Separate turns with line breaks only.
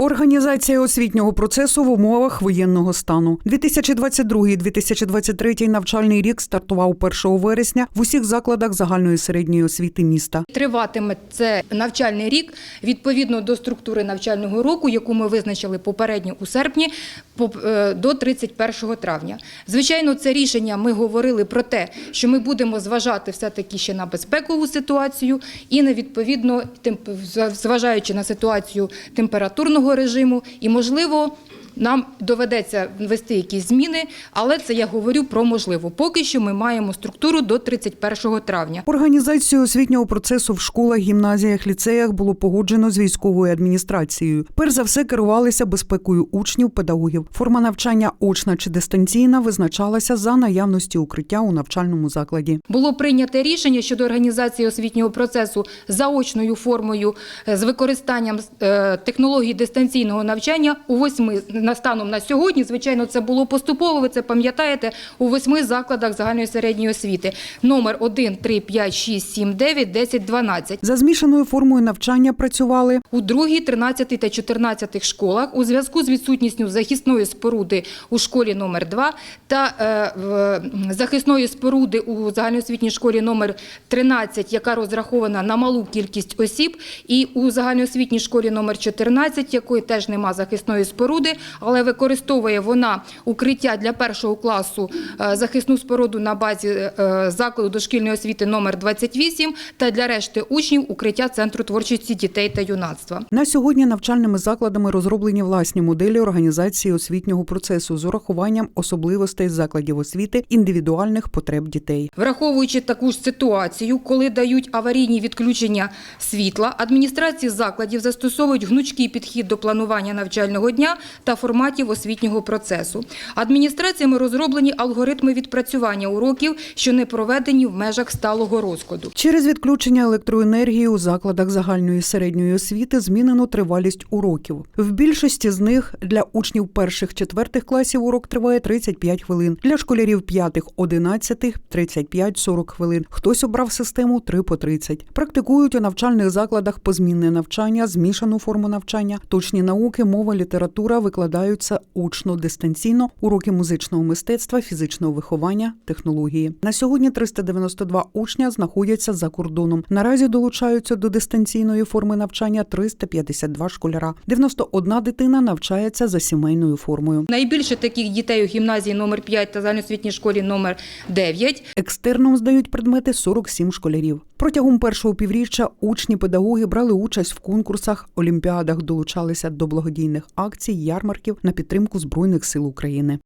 Організація освітнього процесу в умовах воєнного стану. 2022-2023 навчальний рік стартував 1 вересня в усіх закладах загальної середньої освіти міста.
Триватиме це навчальний рік відповідно до структури навчального року, яку ми визначили попередньо у серпні е, до 31 травня. Звичайно, це рішення ми говорили про те, що ми будемо зважати все-таки ще на безпекову ситуацію і на відповідно зважаючи на ситуацію температурного режиму, і можливо. Нам доведеться ввести якісь зміни, але це я говорю про можливо. Поки що ми маємо структуру до 31 травня.
Організацію освітнього процесу в школах, гімназіях, ліцеях було погоджено з військовою адміністрацією. Перш за все керувалися безпекою учнів, педагогів. Форма навчання очна чи дистанційна визначалася за наявності укриття у навчальному закладі.
Було прийнято рішення щодо організації освітнього процесу заочною формою е, з використанням е, технологій дистанційного навчання у восьми на станом на сьогодні. Звичайно, це було поступово. Ви це пам'ятаєте у восьми закладах загальної середньої освіти. Номер 1, 3, 5, 6, 7, 9, 10, 12.
За змішаною формою навчання працювали
У другій, 13 та 14 школах у зв'язку з відсутністю захисної споруди у школі номер 2 та е, захисної споруди у загальноосвітній школі номер 13, яка розрахована на малу кількість осіб, і у загальноосвітній школі номер 14, якої теж нема захисної споруди, але використовує вона укриття для першого класу е, захисну споруду на базі е, закладу дошкільної освіти номер 28 та для решти учнів укриття Центру творчості дітей та юнацтва.
На сьогодні навчальними закладами розроблені власні моделі організації освітнього процесу з урахуванням особливостей закладів освіти індивідуальних потреб дітей.
Враховуючи таку ж ситуацію, коли дають аварійні відключення світла, адміністрації закладів застосовують гнучкий підхід до планування навчального дня та форматів освітнього процесу. Адміністраціями розроблені алгоритми відпрацювання уроків, що не проведені в межах сталого розкладу.
Через відключення електроенергії у закладах загальної середньої освіти змінено тривалість уроків. В більшості з них для учнів перших четвертих класів урок триває 35 хвилин. Для школярів п'ятих, одинадцятих 35-40 хвилин. Хтось обрав систему 3 по 30. Практикують у навчальних закладах позмінне навчання, змішану форму навчання, точні науки, мова, література викладаються очно дистанційно, уроки музичного мистецтва, фізичного виховання, технології. На сьогодні 392 учня знаходяться за кордоном. Наразі долучаються до дистанційної форми навчання 352 школяра. 91 дитина навчається за сімейною формою.
Найбільше таких дітей у гімназії номер 5 та загальноосвітній школі номер 9.
Екстерном здають предмети 47 школярів. Протягом першого півріччя учні педагоги брали участь в конкурсах, олімпіадах, долучалися до благодійних акцій, ярмарків на підтримку збройних сил України.